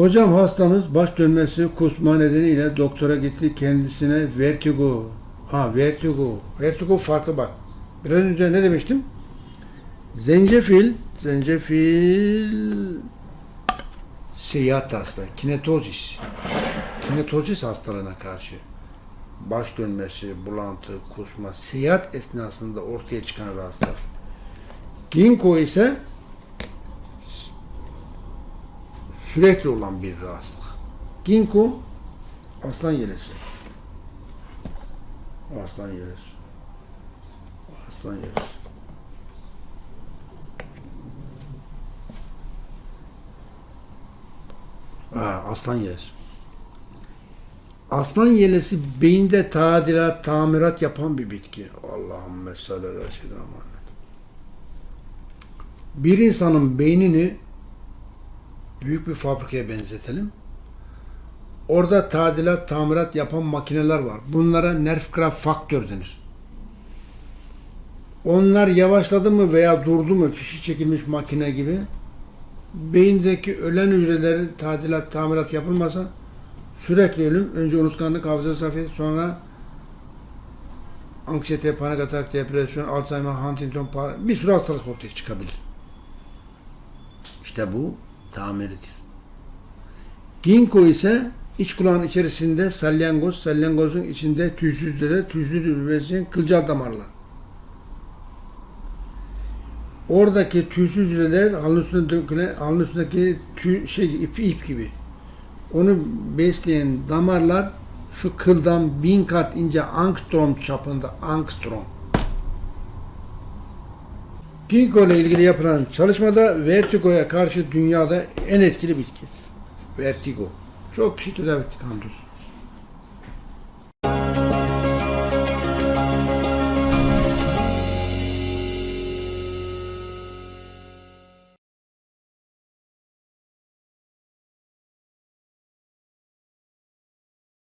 Hocam hastamız baş dönmesi kusma nedeniyle doktora gitti kendisine vertigo. Ha vertigo. Vertigo farklı bak. Biraz önce ne demiştim? Zencefil, zencefil seyahat hasta, kinetozis. Kinetozis hastalığına karşı baş dönmesi, bulantı, kusma, seyahat esnasında ortaya çıkan rahatsızlık. Ginkgo ise sürekli olan bir rahatsızlık. Ginkgo aslan yelesi. Aslan yelesi. Aslan yelesi. Ha, aslan yelesi. Aslan yelesi beyinde tadilat, tamirat yapan bir bitki. Allahümme salli ala seyyidina Muhammed. Bir insanın beynini büyük bir fabrikaya benzetelim. Orada tadilat, tamirat yapan makineler var. Bunlara Nerfcraft faktör denir. Onlar yavaşladı mı veya durdu mu fişi çekilmiş makine gibi beyindeki ölen hücrelerin tadilat, tamirat yapılmasa sürekli ölüm, önce unutkanlık, hafıza zafiyeti, sonra anksiyete, panik atak, depresyon, Alzheimer, Huntington, bir sürü hastalık ortaya çıkabilir. İşte bu tamiridir. Ginkgo ise iç kulağın içerisinde salyangoz, salyangozun içinde tüysüzlere, tüysüz besleyen kılcal damarlar. Oradaki tüysüz hücreler halının üstünde dökülen, halının üstündeki tüy, şey, ip, ip gibi. Onu besleyen damarlar şu kıldan bin kat ince angstrom çapında angstrom. Ginkgo ile ilgili yapılan çalışmada vertigoya karşı dünyada en etkili bitki. Vertigo. Çok kişi tedavi etti Kanduz.